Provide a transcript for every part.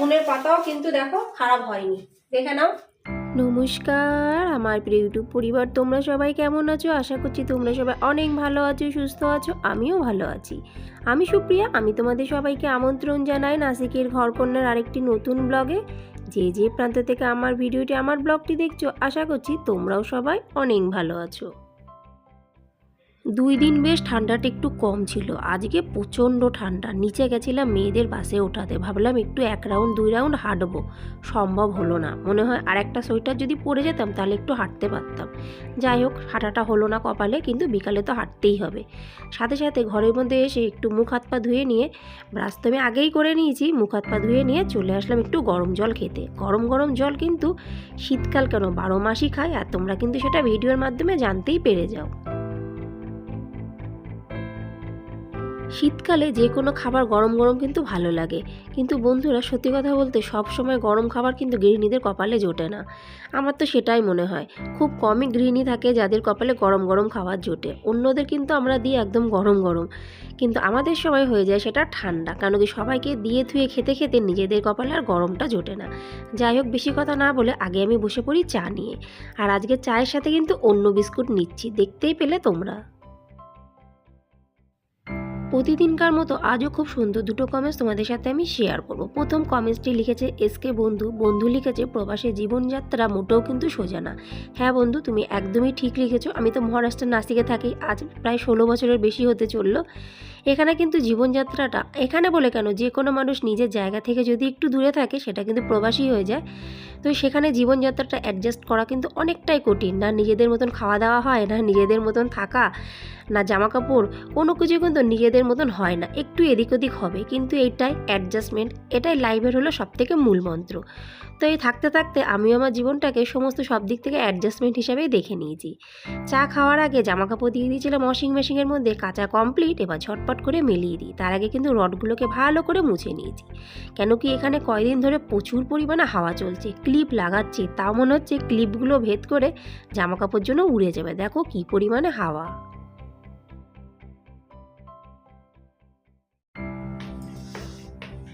গুণের পাতাও কিন্তু দেখো খারাপ হয়নি। দেখে নাও। নমস্কার, আমার প্রিয় ইউটিউব পরিবার, তোমরা সবাই কেমন আছো? আশা করছি তোমরা সবাই অনেক ভালো আছো, সুস্থ আছো, আমিও ভালো আছি। আমি সুপ্রিয়া, আমি তোমাদের সবাইকে আমন্ত্রণ জানাই নাসিকের ঘরকন্যার আরেকটি নতুন ব্লগে। যে যে প্রান্ত থেকে আমার ভিডিওটি, আমার ব্লগটি দেখছ, আশা করছি তোমরাও সবাই অনেক ভালো আছো। দুই দিন বেশ ঠান্ডাটা একটু কম ছিল। আজকে প্রচণ্ড ঠান্ডা। নিচে গেছিলাম, মেয়েদের বাসে ওঠাতে। ভাবলাম একটু এক রাউন্ড, দুই রাউন্ড হাঁটবো। সম্ভব হলো না। মনে হয় আর একটা সোয়েটার যদি পরে যেতাম, তাহলে একটু হাঁটতে পারতাম। যাই হোক, হাঁটাটা হলো না কপালে, কিন্তু বিকালে তো হাঁটতেই হবে। সাথে সাথে ঘরের মধ্যে এসে একটু মুখ হাত পা ধুয়ে নিয়ে, ব্রাশ তো আমি আগেই করে নিয়েছি, মুখ হাত পা ধুয়ে নিয়ে চলে আসলাম একটু গরম জল খেতে। গরম গরম জল কিন্তু শীতকাল কেন? বারো মাসই খায়, আর তোমরা কিন্তু সেটা ভিডিওর মাধ্যমে জানতেই পেরে যাও। শীতকালে যে কোনো খাবার গরম গরম কিন্তু ভালো লাগে। কিন্তু বন্ধুরা, সত্যি কথা বলতে সব সময় গরম খাবার কিন্তু গৃহিণীদের কপালে জোটে না। আমার তো সেটাই মনে হয়। খুব কমই গৃহিণী থাকে যাদের কপালে গরম গরম খাবার জোটে। অন্যদের কিন্তু আমরা দিই একদম গরম গরম। কিন্তু আমাদের সময় হয়ে যায় সেটা ঠান্ডা। কারণ কি সবাইকে দিয়ে থুয়ে খেতে খেতে নিজেদের কপালে আর গরমটা জোটে না। যাই হোক, বেশি কথা না বলে আগে আমি বসে পড়ি চা নিয়ে। আর আজকে চায়ের সাথে কিন্তু অন্য বিস্কুট নিচ্ছি। দেখতেই পেলে তোমরা। প্রতিদিনকার মতো আজও খুব সুন্দর দুটো কমেন্টস তোমাদের সাথে আমি শেয়ার করব। প্রথম কমেন্টসটি লিখেছে এসকে বন্ধু। বন্ধু লিখেছে, প্রবাসে জীবনযাত্রা মোটেও কিন্তু সোজা না। হ্যাঁ বন্ধু, তুমি একদমই ঠিক লিখেছো। আমি তো মহারাষ্ট্রের নাসিকে থাকি, আজ প্রায় ষোলো বছরের বেশি হতে চলল। এখানে কিন্তু জীবনযাত্রাটা, এখানে বলে কেন? যে কোনো মানুষ নিজের জায়গা থেকে যদি একটু দূরে থাকে, সেটা কিন্তু প্রবাসী হয়ে যায়। তো সেখানে জীবনযাত্রাটা অ্যাডজাস্ট করা কিন্তু অনেকটাই কঠিন। না নিজেদের মতন খাওয়া দাওয়া হয়, না নিজেদের মতন থাকা, না জামা কাপড় কোনো কিছু কিন্তু নিজেদের মতন হয় না, একটু এদিক ওদিক হবে, কিন্তু এটাই অ্যাডজাস্টমেন্ট এটাই লাইফের হলো সবথেকে মূল মন্ত্র। তো এই থাকতে থাকতে আমিও আমার জীবনটাকে সমস্ত সব দিক থেকে অ্যাডজাস্টমেন্ট হিসাবেই দেখে নিয়েছি। চা খাওয়ার আগে জামা কাপড় দিয়ে দিয়েছিলাম ওয়াশিং মেশিনের মধ্যে কাঁচা কমপ্লিট এবার ঝটপট করে মিলিয়ে দিই। তার আগে কিন্তু রডগুলোকে ভালো করে মুছে নিয়েছি। কেন কি এখানে কয়দিন ধরে প্রচুর পরিমাণে হাওয়া চলছে ক্লিপ লাগাচ্ছি তাও মনে হচ্ছে ক্লিপগুলো ভেদ করে জামা কাপড় জন্য উড়ে যাবে। দেখো কি পরিমাণে হাওয়া।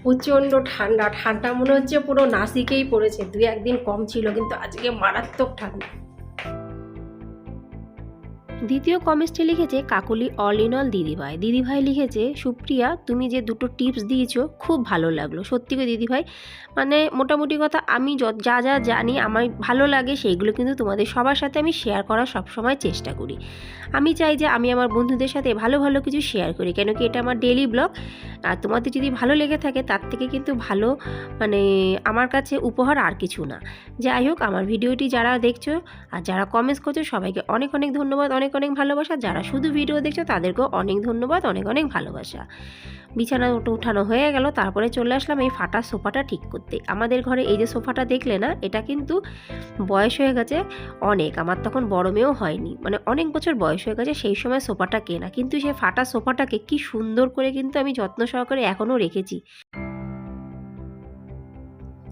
প্রচণ্ড ঠান্ডা ঠান্ডা মনে হচ্ছে পুরো নাসিকেই পড়েছে। দু একদিন কম ছিল, কিন্তু আজকে মারাত্মক ঠান্ডা। দ্বিতীয় কমেন্টটি লিখেছে, কাকলি অল ইন অল দিদিভাই। দিদিভাই লিখেছে, সুপ্রিয়া, তুমি যে দুটো টিপস দিয়েছ, খুব ভালো লাগল। সত্যি করে দিদিভাই মানে মোটামুটি কথা আমি যা যা জানি, আমার ভালো লাগে, সেইগুলো কিন্তু তোমাদের সবার সাথে আমি শেয়ার করার সবসময় চেষ্টা করি। আমি চাই যে আমি আমার বন্ধুদের সাথে ভালো ভালো কিছু শেয়ার করি, কেন কি এটা আমার ডেলি ব্লগ আর তোমাদের যদি ভালো লেগে থাকে, তার থেকে কিন্তু ভালো মানে আমার কাছে উপহার আর কিছু না। যাই হোক, আমার ভিডিওটি যারা দেখছ আর যারা কমেন্টস করছ, সবাইকে অনেক অনেক ধন্যবাদ, অনেক অনেক অনেক ভালোবাসা। যারা শুধু ভিডিও দেখছ, তাদেরকেও অনেক ধন্যবাদ, অনেক অনেক ভালোবাসা। বিছানা উঠো উঠানো হয়ে গেল, তারপরে চলে আসলাম এই ফাটা সোফাটা ঠিক করতে। আমাদের ঘরে এই যে সোফাটা দেখলে না, এটা কিন্তু বয়স হয়ে গেছে অনেক। আমার তখন বড় মেয়েও হয়নি মানে অনেক বছর বয়স হয়ে গেছে সেই সময় সোফাটা কেনা। কিন্তু সেই ফাটা সোফাটাকে কি সুন্দর করে কিন্তু আমি যত্ন সহকারে এখনও রেখেছি।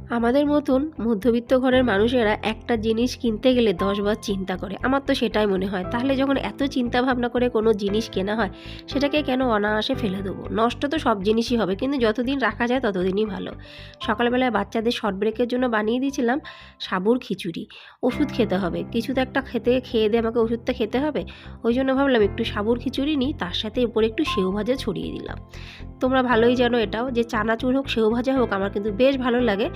আমাদের মতন মধ্যবিত্ত ঘরের মানুষেরা একটা জিনিস কিনতে গেলে দশবার চিন্তা করে। আমার তো সেটাই মনে হয়। তাহলে যখন এত চিন্তা ভাবনা করে কোনো জিনিস কেনা হয়, সেটাকে কেন অনায়াসে ফেলে দেবো? নষ্ট তো সব জিনিসই হবে, কিন্তু যতদিন রাখা যায় ততদিনই ভালো। সকালবেলায় বাচ্চাদের শর্ট ব্রেকের জন্য বানিয়ে দিয়েছিলাম সাবুর খিচুড়ি। ওষুধ খেতে হবে। কিছু তো একটা খেতে, খেয়ে দিয়ে আমাকে ওষুধটা খেতে হবে। ওই জন্য ভাবলাম একটু সাবুর খিচুড়ি নিই, তার সাথে উপরে একটু সেও ভাজা ছড়িয়ে দিলাম। তোমরা ভালোই জানো এটাও, যে চানাচুর হোক, সেও ভাজা হোক, আমার কিন্তু বেশ ভালো লাগে।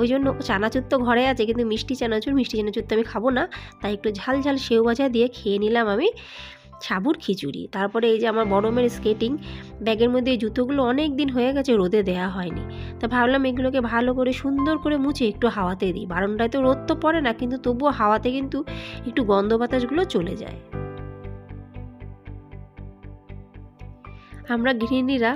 ওই জন্য চানাচুর তো ঘরে আছে, কিন্তু মিষ্টি চানাচুর মিষ্টি চানাচুর তো আমি খাব না। তাই একটু ঝাল ঝাল সেও ভাজা দিয়ে খেয়ে নিলাম আমি সাবুর খিচুড়ি। তারপরে এই যে আমার বড় মেয়ের স্কেটিং ব্যাগের মধ্যে এই জুতোগুলো অনেক দিন হয়ে গেছে, রোদে দেওয়া হয়নি। তা ভাবলাম এগুলোকে ভালো করে সুন্দর করে মুছে একটু হাওয়াতে দিই। বারণটায় তো রোদ তো পড়ে না, কিন্তু তবুও হাওয়াতে কিন্তু একটু গন্ধ বাতাসগুলো চলে যায়। আমরা গৃহিণীরা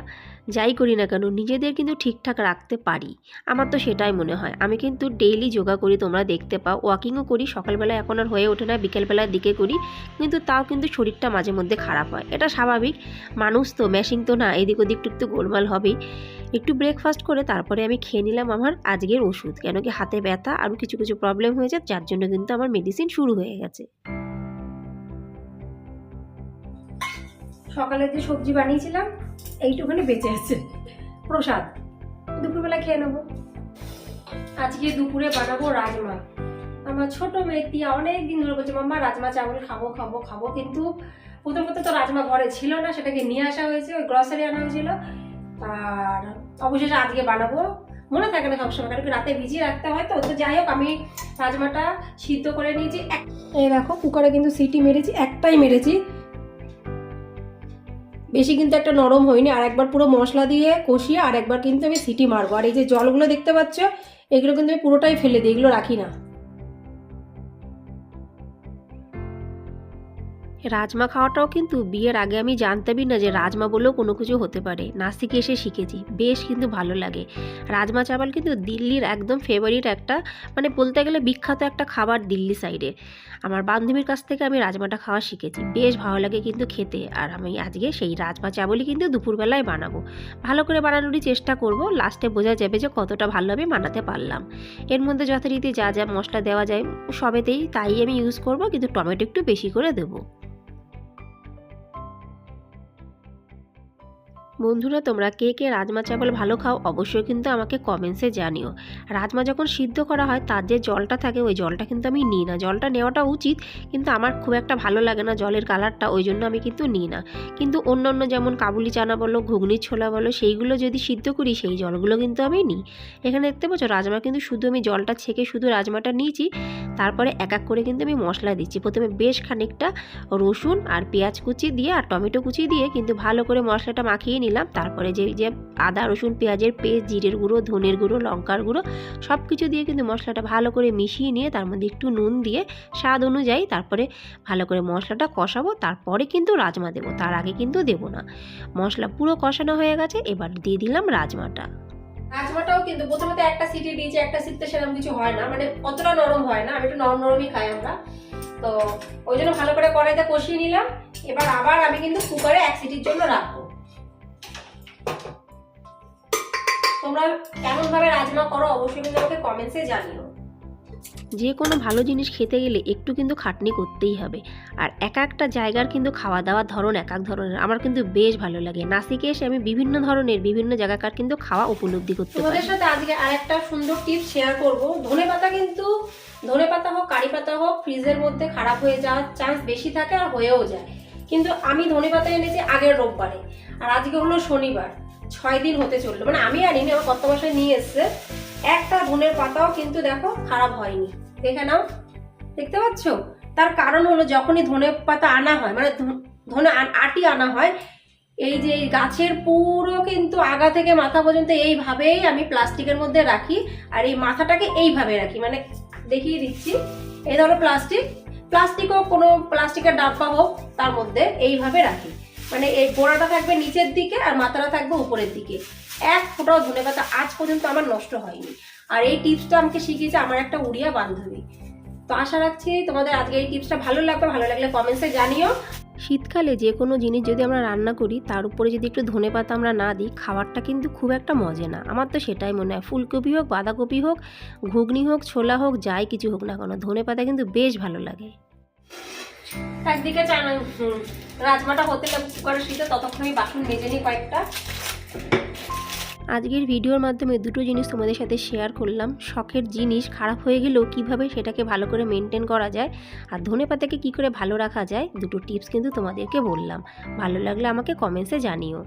যাই করি না কেন, নিজেদের কিন্তু ঠিকঠাক রাখতে পারি। আমার তো সেটাই মনে হয়। আমি কিন্তু ডেইলি যোগা করি, তোমরা দেখতে পাও। ওয়াকিংও করি, সকালবেলা এখন আর হয়ে ওঠে না, বিকেলবেলার দিকে করি। কিন্তু তাও কিন্তু শরীরটা মাঝে মধ্যে খারাপ হয়। এটা স্বাভাবিক। মানুষ তো মেশিন তো না, এদিক ওদিক একটু গোলমাল হবেই। একটু ব্রেকফাস্ট করে তারপরে আমি খেয়ে নিলাম আমার আজকের ওষুধ। কেন কি হাতে ব্যথা, আরও কিছু কিছু প্রবলেম হয়েছে যার জন্য কিন্তু আমার মেডিসিন শুরু হয়ে গেছে। সকালে যে সবজি বানিয়েছিলাম, এইটুখানি বেঁচে আছে। প্রসাদ। দুপুরবেলা খেয়ে নেব। আজকে দুপুরে বানাবো রাজমা। আমার ছোট মেয়ে তিয়া অনেক দিন ধরে বলছে, মাম্মা, রাজমা চাউল খাব খাব খাব। কিন্তু প্রথম কথা তো রাজমা ঘরে ছিল না, সেটাকে নিয়ে আসা হয়েছে, ওই গ্রসারি আনা হয়েছিল। আর অবশেষে আজকে বানাবো। মনে থাকে না সবসময়, কারণ রাতে ভিজিয়ে রাখতে হয় তো। তো যাই হোক, আমি রাজমাটা সিদ্ধ করে নিয়েছি। এক- এই দেখো, কুকারে কিন্তু সিটি মেরেছি, একটাই মেরেছি। বেশি কিন্তু একটা নরম হয়নি, আর একবার পুরো মশলা দিয়ে কষিয়ে আর একবার কিন্তু আমি সিটি মারবো। আর এই যে জলগুলো দেখতে পাচ্ছ, এগুলো কিন্তু আমি পুরোটাই ফেলে দিই, এগুলো রাখি না। রাজমা খাওয়াটাও কিন্তু বিয়ের আগে আমি জানতামই না যে রাজমা বলেও কোনো কিছু হতে পারে। নাসিকে এসে শিখেছি। বেশ কিন্তু ভালো লাগে। রাজমা চাওয়াল কিন্তু দিল্লির একদম ফেভারিট একটা মানে বলতে গেলে বিখ্যাত একটা খাবার দিল্লি সাইডে আমার বান্ধবীর কাছ থেকে আমি রাজমাটা খাওয়া শিখেছি। বেশ ভালো লাগে কিন্তু খেতে। আর আমি আজকে সেই রাজমা চাবলই কিন্তু দুপুরবেলায় বানাবো। ভালো করে বানানোরই চেষ্টা করব। লাস্টে বোঝা যাবে যে কতটা ভালোভাবে বানাতে পারলাম। এর মধ্যে যথারীতি যা যা মশলা দেওয়া যায়, সবেতেই তাই আমি ইউজ করব। কিন্তু টমেটো একটু বেশি করে দেবো। বন্ধুরা, তোমরা কে কে রাজমা চাवल ভালো খাও অবশ্যই কিন্তু আমাকে কমেন্টসে জানিও। রাজমা যখন সিদ্ধ করা হয়, তার যে জলটা থাকে, ওই জলটা কিন্তু আমি নিই না। জলটা নেওয়াটা উচিত, কিন্তু আমার খুব একটা ভালো লাগে না জলের কালারটা, ওই জন্য আমি কিন্তু নিই না। কিন্তু অন্য অন্য যেমন কাবুলি চানা বলো ঘুগনির ছোলা বলো, সেইগুলো যদি সিদ্ধ করি, সেই জলগুলো কিন্তু আমি নিই। এখানে দেখতে পাচ্ছ, রাজমা কিন্তু শুধু আমি জলটা ছেঁকে শুধু রাজমাটা নিয়েছি, তারপরে এক এক করে কিন্তু আমি মশলা দিচ্ছি। প্রথমে বেশ খানিকটা রসুন আর পেঁয়াজ কুচি দিয়ে আর টমেটো কুচি দিয়ে কিন্তু ভালো করে মশলাটা মাখিয়ে নিলাম, তারপরে যে যে আদা, রসুন, পেঁয়াজের পেস্ট, জিরের গুঁড়ো, ধনের গুঁড়ো, লঙ্কার গুঁড়ো সব কিছু দিয়ে কিন্তু মশলাটা ভালো করে মিশিয়ে নিয়ে তার মধ্যে একটু নুন দিয়ে স্বাদ অনুযায়ী তারপরে ভালো করে মশলাটা কষাবো, তারপরে কিন্তু রাজমা দেবো, তার আগে কিন্তু দেবো না। মশলা পুরো কষানো হয়ে গেছে, এবার দিয়ে দিলাম রাজমাটা। রাজমাটাও কিন্তু প্রথমে তো একটা সিটি দিয়েছি, একটা সিটতে সেরকম কিছু হয় না মানে অতটা নরম হয় না, আমি একটু নরম নরমই খাই আমরা। তো ওই জন্য ভালো করে কড়াইতে কষিয়ে নিলাম, এবার আবার আমি কিন্তু কুকারে এক সিটির জন্য রাখব। তোমরা কেমন ভাবে রাজমা করো অবশ্যই কিন্তু আমাকে কমেন্টসে জানিও। যে কোনো ভালো জিনিস খেতে গেলে একটু কিন্তু খাটনি করতেই হবে। আর এক একটা জায়গার কিন্তু খাওয়া দাওয়ার ধরন এক এক ধরনের। আমার কিন্তু বেশ ভালো লাগে। নাসিকে এসে আমি বিভিন্ন ধরনের বিভিন্ন জায়গাকার কিন্তু খাওয়া উপলব্ধি করতে পারি। তোমাদের সাথে আজকে আরেকটা সুন্দর টিপস শেয়ার করব। ধনে পাতা কিন্তু ধনে পাতা হোক কারি পাতা হোক ফ্রিজের মধ্যে খারাপ হয়ে যাওয়ার চান্স বেশি থাকে আর হয়েও যায়। কিন্তু আমি ধনে পাতা এনেছি আগের রোববারে। আর আজকে হলো শনিবার। ছয় দিন হতে চলল। মানে আমি আনিনি আমার কত বাসায় নিয়ে এসছে। একটা ধনের পাতাও কিন্তু দেখো খারাপ হয়নি। দেখে নাও। দেখতে পাচ্ছ? তার কারণ হলো যখনই ধনে পাতা আনা হয় মানে ধনে আটি আনা হয়, এই যে গাছের পুরো কিন্তু আগা থেকে মাথা পর্যন্ত এইভাবেই আমি প্লাস্টিকের মধ্যে রাখি। আর এই মাথাটাকে এইভাবে রাখি। মানে দেখিয়ে দিচ্ছি। এই ধরো প্লাস্টিক। প্লাস্টিক হোক কোনো প্লাস্টিকের ডাব্বা হোক, তার মধ্যে এইভাবে রাখি। মানে এই গোড়াটা থাকবে নিচের দিকে আর মাথাটা থাকবে উপরের দিকে। এক ফোঁটাও ধনে পাতা আজ পর্যন্ত আমার নষ্ট হয়নি। আর এই টিপসটা আমাকে শিখিয়েছে আমার একটা উড়িয়া বান্ধবী। তো আশা রাখছি তোমাদের আজকে এই টিপসটা ভালো লাগবে। ভালো লাগলে কমেন্টসে জানিও। শীতকালে যে কোনো জিনিস যদি আমরা রান্না করি, তার উপরে যদি একটু ধনে পাতা আমরা না দিই, খাবারটা কিন্তু খুব একটা মজে না। আমার তো সেটাই মনে হয়। ফুলকপি হোক, বাঁধাকপি হোক, ঘুগনি হোক, ছোলা হোক, যাই কিছু হোক না কেন, ধনে পাতা কিন্তু বেশ ভালো লাগে। একদিকে রাজমাটা হতে কুকারে শীতে বাসন মেজে নিই কয়েকটা। আজকের ভিডিওর মাধ্যমে দুটো জিনিস তোমাদের সাথে শেয়ার করলাম। শখের জিনিস, খারাপ হয়ে গেলেও কীভাবে সেটাকে ভালো করে মেনটেন করা যায়, আর ধনে পাতাকে কী করে ভালো রাখা যায়, দুটো টিপস কিন্তু তোমাদেরকে বললাম। ভালো লাগলে আমাকে কমেন্টসে জানিও।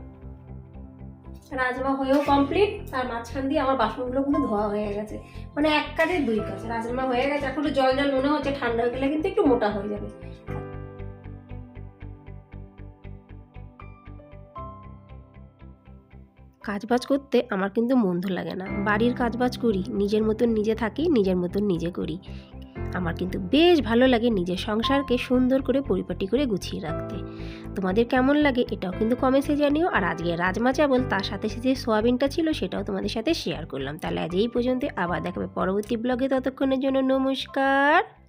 রাজমা হয়েও কমপ্লিট তার মাঝখান দিয়ে আমার বাসনগুলো কিন্তু ধোয়া হয়ে গেছে। মানে এক কাজে দুই কাজ রাজমা হয়ে গেছে। এখন জল জল মনে হচ্ছে, ঠান্ডা হয়ে গেলে কিন্তু একটু মোটা হয়ে যাবে। কাজবাজ করতে আমার কিন্তু মন্দ লাগে না। বাড়ির কাজবাজ করি, নিজের মতন নিজে থাকি, নিজের মতন নিজে করি। আমার কিন্তু বেশ ভালো লাগে নিজের সংসারকে সুন্দর করে পরিপাটি করে গুছিয়ে রাখতে। তোমাদের কেমন লাগে এটাও কিন্তু কমেন্টসে জানিও। আর আজকে রাজমা চাবল, তার সাথে সাথে যে সোয়াবিনটা ছিল সেটাও তোমাদের সাথে শেয়ার করলাম। তাহলে আজ এই পর্যন্ত আবার দেখাবে পরবর্তী ব্লগে ততক্ষণের জন্য নমস্কার।